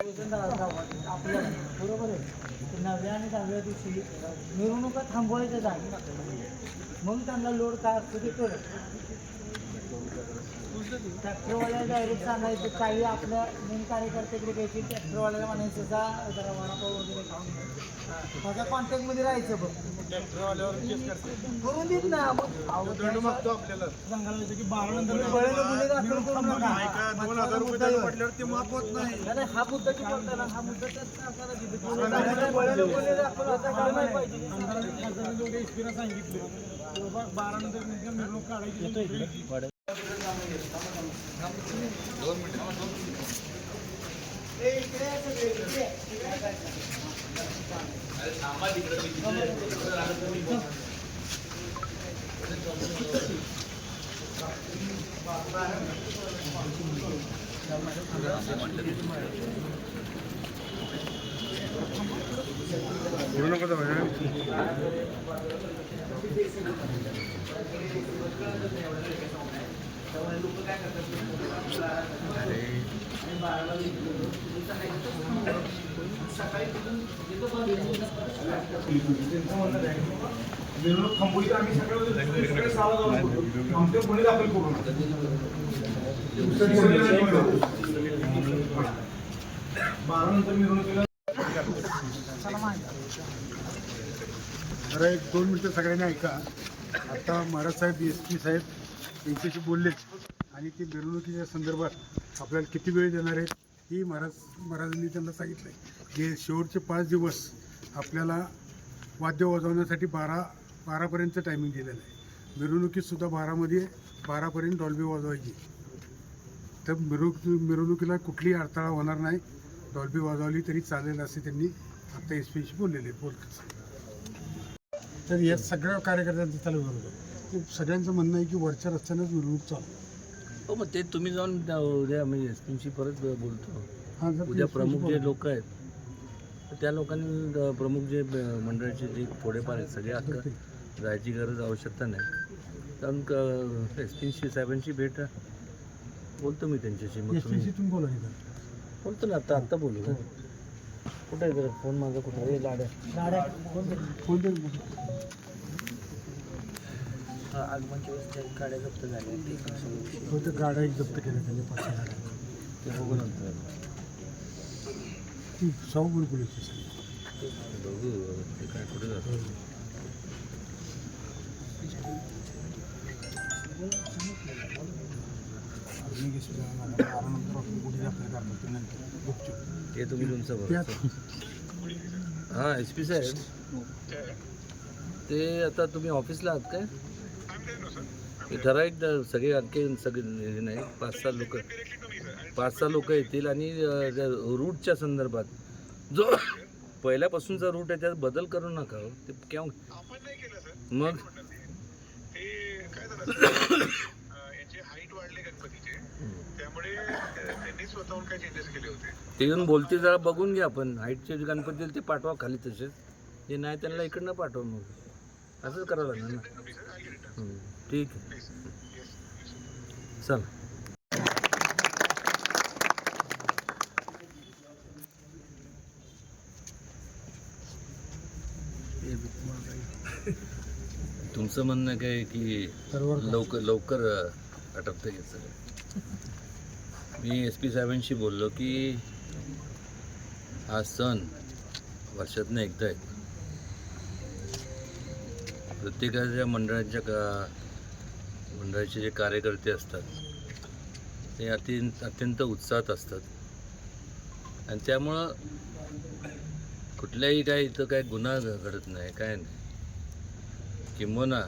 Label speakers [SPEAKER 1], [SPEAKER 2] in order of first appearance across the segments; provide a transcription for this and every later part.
[SPEAKER 1] आपल्याला बरोबर आहे. नवव्या आणि दहाव्या दिवशी मिरवणुका थांबवायचं आहे मग त्यांना लोड काय असतो ते करत ट्रॅक्टरवाल्याला डायरेक्ट सांगायचं काही आपल्या मेन कार्यकर्त्याकडे घ्यायची ट्रॅक्टरवाल्याला म्हणायचं जा जरा वडापाव वगैरे खाऊन. माझ्या कॉन्टॅक्टमध्ये राहायचं बघ. करून देत ना मग अहो,
[SPEAKER 2] मागतो आपल्याला.
[SPEAKER 1] सांगायला की बारा नंतर बळेला गुन्हे दाखल करू नका.
[SPEAKER 2] दोन हजार रुपये त्याला पडल्यावर ते माफ होत नाही.
[SPEAKER 1] नाही, नाही, हा मुद्दा की बोलताना हा मुद्दा त्यात असताना तिथे. गुन्हे बळेला गुन्हे दाखल होता का नाही पाहिजे.
[SPEAKER 2] बोलू नको तर मिरवणूक 모르는 거다 말이야. थांबवली सकाळी जाऊन आमच्या दाखल बारा नंतर मिरवणुकीला
[SPEAKER 3] जरा एक दोन मिनटं सगळ्यांनी ऐका. आता महाराज साहेब एस पी साहेब त्यांच्याशी बोलले आणि ते मिरवणुकीच्या संदर्भात आपल्याला किती वेळ देणार आहेत ही महाराज महाराजांनी त्यांना सांगितलं आहे हे शेवटचे पाच दिवस आपल्याला वाद्य वाजवण्यासाठी बारा बारापर्यंत टायमिंग दिलेलं आहे. मिरवणुकीतसुद्धा बारामध्ये बारापर्यंत डॉल्बी वाजवायची. तर मिरवणूक मिरवणुकीला कुठलीही अडथळा होणार नाही. डॉल्बी वाजवली तरी चालेल असे त्यांनी आता एस पीशी बोललेले बोलत तर या सगळ्या कार्यकर्त्यांचं चालू होतं ते सगळ्यांचं म्हणणं आहे की वरच्या रस्त्यानंच मिरवणूक चालू
[SPEAKER 4] हो मग ते तुम्ही जाऊन त्या उद्या मी एस पीशी परत बोलतो
[SPEAKER 3] हा जर
[SPEAKER 4] उद्या प्रमुख जे. लोक आहेत तर त्या लोकांनी अ, प्रमुख जे मंडळाचे जे थोडेफार आहेत सगळे अख्खा जायची गरज आवश्यकता नाही कारण एस पीशी साहेबांशी भेट बोलतो मी त्यांच्याशी मग तुम्ही
[SPEAKER 3] SPC बोला इथं.
[SPEAKER 4] बोलतो ना आत्ता आत्ता बोलू ना कुठे आहे जरा फोन माझा कुठे आहे लाड्या
[SPEAKER 1] देईल?
[SPEAKER 3] कोणतं बोला.
[SPEAKER 1] आगमनच्या वेळेस त्या गाड्या जप्त झाल्या ते
[SPEAKER 3] हो ते गाड्या एक जप्त केल्या त्यांनी पाच सहा गाड्या.
[SPEAKER 4] ते बघू नंतर
[SPEAKER 3] ती शाहूपूर पोलीस स्टेशन.
[SPEAKER 4] बघू ते काय कुठे जातं.
[SPEAKER 3] ते नंतर गुपचूप
[SPEAKER 4] ते तुम्ही तुमचं बघा. हां एस पी साहेब. ते आता तुम्ही ऑफिसला आहात काय? ते ठराविक सगळे आणखी सगळे हे नाही पाच सहा लोक. पाच सहा लोक येतील आणि रूटच्या संदर्भात जो पहिल्यापासूनचा रूट आहे त्यात बदल करू नका हो. ते केव्हा? मग? ते येऊन बोलते जरा बघून घ्या आपण. हाईटचे गणपती ते पाठवा खाली तसेच. जे नाही त्यांना इकडनं पाठवा मग. असंच करावं लागणार ना. ठीक आहे. चल. तुमचं म्हणणं काय की लवकर लवकर अटकतं हे सगळं. मी एस पी साहेबांशी बोललो की हा सण वर्षातनं एकदा आहे. प्रत्येकाच्या मंडळाच्या का मंडळाचे जे कार्यकर्ते असतात ते अत्यंत अत्यंत उत्साहात असतात. आणि त्यामुळं कुठल्याही काय इथं काय गुन्हा घडत नाही काय नाही. किंबहुना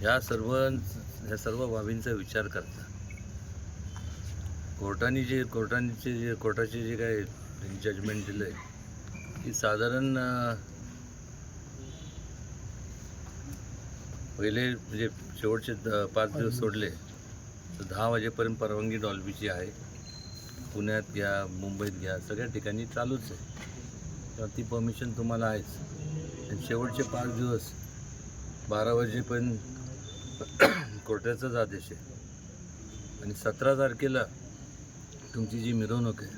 [SPEAKER 4] ह्या सर्व ह्या सर्व बाबींचा विचार करता. कोर्टाने जे कोर्टांचे जे कोर्टाचे जे काय जजमेंट दिलं आहे की साधारण पहिले म्हणजे शेवटचे द- पाच दिवस सोडले तर दहा वाजेपर्यंत परवानगी डॉल्बीची आहे. पुण्यात घ्या मुंबईत घ्या सगळ्या ठिकाणी चालूच आहे. तर ती परमिशन तुम्हाला आहेच. आणि शेवटचे पाच दिवस बारा वाजेपर्यंत कोर्टाचाच आदेश आहे. आणि सतरा तारखेला तुमची जी मिरवणूक आहे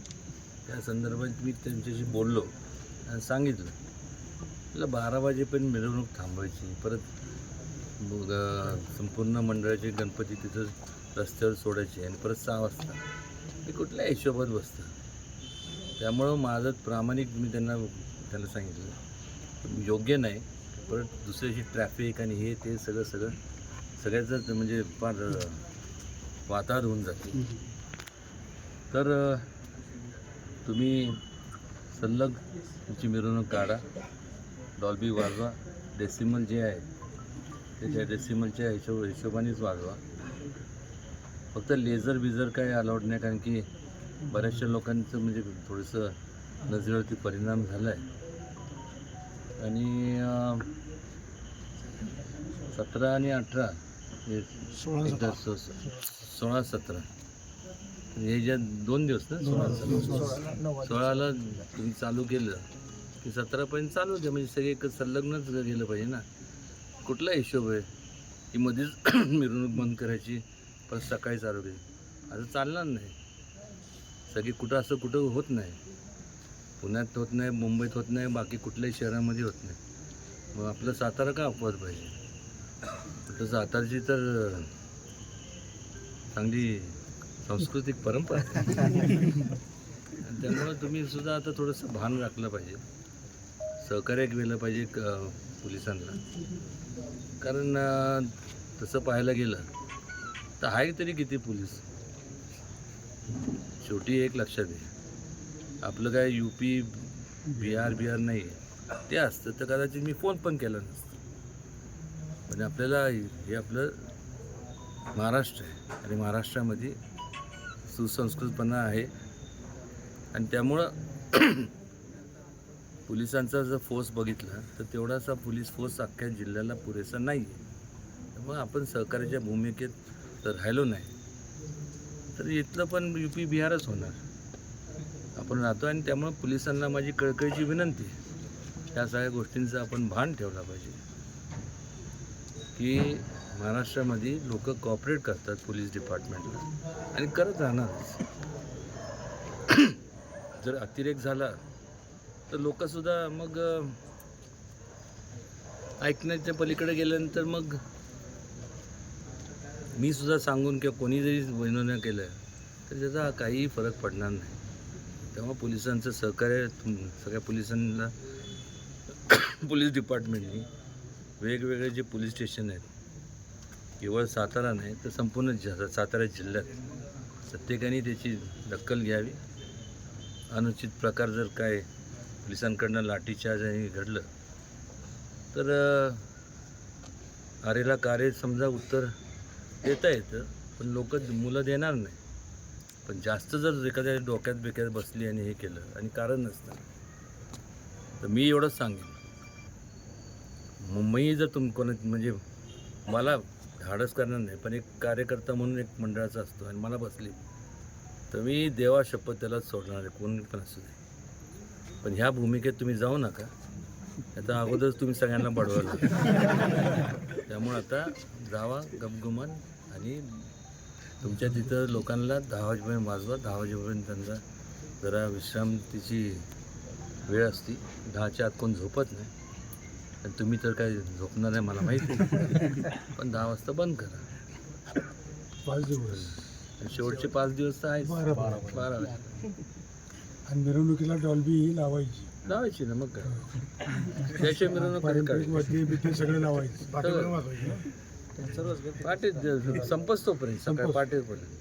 [SPEAKER 4] त्या संदर्भात मी त्यांच्याशी बोललो आणि सांगितलं. म्हटलं बारा वाजेपर्यंत मिरवणूक थांबवायची परत मग संपूर्ण मंडळाचे गणपती तिथं रस्त्यावर सोडायचे आणि परत सहा वाजता. मी कुठल्या हिशोबात बसतं? त्यामुळं माझं प्रामाणिक मी त्यांना त्यांना सांगितलं. योग्य नाही परत दुसऱ्याची ट्रॅफिक आणि हे ते सगळं सगळं सगळ्याचं म्हणजे फार अं, वातावरण होऊन जाते. तर तुम्ही सल्लग तुमची मिरवणूक काढा. डॉल्बी वाजवा. डेसिमल जे आहे त्याच्या डेसिमलच्या हिशोब हिशोबानेच वाजवा फक्त लेझर बिझर काय अलाउड नाही कारण की बऱ्याचशा लोकांचं म्हणजे थोडंसं नजरेवरती परिणाम झाला आहे आणि सतरा आणि अठरा हे एकदा सो- सोळा सतरा. हे ज्या दोन दिवस ना सोळा सोळाला तुम्ही चालू केलं की सतरापर्यंत चालू द्या म्हणजे सगळे एक संलग्नच गेलं पाहिजे ना. कुठला हिशोब आहे? की मध्येच मिरवणूक बंद करायची परत सकाळी चालू केली असं चालणार नाही. सगळी कुठं असं कुठं होत नाही. पुण्यात होत नाही मुंबईत होत नाही बाकी कुठल्याही शहरामध्ये होत नाही. मग आपलं सातारा का अपवाद पाहिजे? तर सातारची तर चांगली सांस्कृतिक परंपरा आहे. आणि त्यामुळं तुम्ही सुद्धा आता थोडंसं भान राखलं पाहिजे. सहकार्य केलं पाहिजे क पोलिसांना. कारण तसं पाहायला गेलं तर आहे तरी किती पोलीस? शेवटी एक लक्षात आहे आपलं काय यू पी बिहार बिहार नाही आहे ते असतं तर कदाचित मी फोन पण केला नसतं. म्हणजे आपल्याला हे आपलं महाराष्ट्र आहे आणि महाराष्ट्रामध्ये सुसंस्कृतपणा आहे. आणि त्यामुळं पोलिसांचा जर फोर्स बघितला तर तेवढासा पोलीस फोर्स अख्ख्या जिल्ह्याला पुरेसा नाही आहे मग आपण सहकार्याच्या भूमिकेत तर राहिलो नाही. तर इथलं पण यू पी बिहारच होणार. आपण राहतो आणि त्यामुळे पोलिसांना माझी कळकळीची विनंती ह्या या सगळ्या गोष्टींचं आपण भान ठेवला पाहिजे. की महाराष्ट्रामध्ये लोक कॉपरेट करतात पोलीस डिपार्टमेंटला आणि करत राहणारच. जर अतिरेक झाला तर लोकसुद्धा मग ऐकण्याच्या पलीकडे गेल्यानंतर मग मी सुद्धा सांगून किंवा कोणी जरी विनोदन केलं तर त्याचा काहीही फरक पडणार नाही. तेव्हा पोलिसांचं सहकार्य सगळ्या पोलिसांना पोलीस डिपार्टमेंटनी वेगवेगळे जे पोलीस स्टेशन आहेत केवळ सातारा नाही तर संपूर्ण ज सातारा जिल्ह्यात प्रत्येकाने त्याची दखल घ्यावी. अनुचित प्रकार जर काय पोलिसांकडनं लाठीचार्ज आणि घडलं तर आरेला कारे समजा उत्तर देता येतं पण लोक मुलं देणार नाही. पण जास्त जर एखाद्या डोक्यात बिक्यात बसली आणि हे केलं आणि कारण नसतं तर मी एवढंच सांगेन. मुंबई जर तुम कोणा म्हणजे मला धाडस करणार नाही पण एक कार्यकर्ता म्हणून एक मंडळाचा असतो आणि मला बसली तर मी देवा शपथ त्यालाच सोडणार आहे कोणी पण असू दे. पण ह्या भूमिकेत तुम्ही जाऊ नका. आता अगोदरच तुम्ही सगळ्यांना बडवलं त्यामुळे आता जावा गपगुमान आणि तुमच्या तिथं लोकांना दहा वाजेपर्यंत वाजवा. दहा वाजेपर्यंत त्यांचा जरा विश्रांतीची वेळ असती. दहाच्या आत कोण झोपत नाही. आणि तुम्ही तर काय झोपणार आहे मला माहिती. पण दहा वाजता बंद करा.
[SPEAKER 3] पाच दिवस.
[SPEAKER 4] आणि शेवटचे पाच दिवस तर आहेच.
[SPEAKER 3] बारा बारा. आणि मिरवणुकीला डॉल्बी ही लावायची.
[SPEAKER 4] लावायची ना मग काय? त्याशिवाय मिरवणूक कधी
[SPEAKER 3] पारंपरिक
[SPEAKER 4] काढायची?
[SPEAKER 3] वाद्य बिद्य सगळे. लावायचे
[SPEAKER 4] पहाटे संपच तोपर्यंत. सकाळी
[SPEAKER 3] संपच.
[SPEAKER 4] पहाटेपर्यंत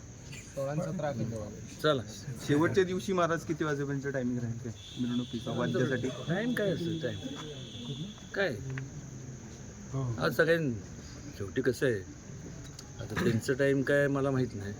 [SPEAKER 4] चला.
[SPEAKER 5] शेवटच्या दिवशी महाराज किती वाजेपर्यंत टायमिंग राहील काय? मिरवणुकीचा वाद्यासाठी?
[SPEAKER 4] टाईम काय असतो टाईम काय?
[SPEAKER 3] हो.
[SPEAKER 4] आज सगळ्यां शेवटी कसं आहे? आता त्यांचं टाईम काय मला माहीत नाही.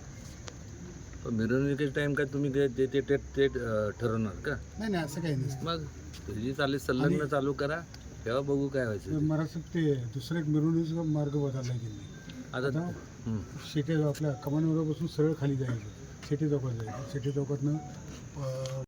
[SPEAKER 4] पण मिरवणुकीचं टाईम काय तुम्ही ते ते ते ते अं, ठरवणार का?
[SPEAKER 3] नाही नाही असं काही नसतं.
[SPEAKER 4] मग तुझी चालेल संलग्न चालू करा तेव्हा बघू काय व्हायचं
[SPEAKER 3] मला असं ते दुसरा एक मिरवणुकीचा मार्ग बदलला गेला
[SPEAKER 4] आता
[SPEAKER 3] आता
[SPEAKER 4] हं.
[SPEAKER 3] शेटे आपल्या कमानवरापासून सरळ खाली जायचं. शेटे चौकात जायचं. शेटे चौकातनं अं,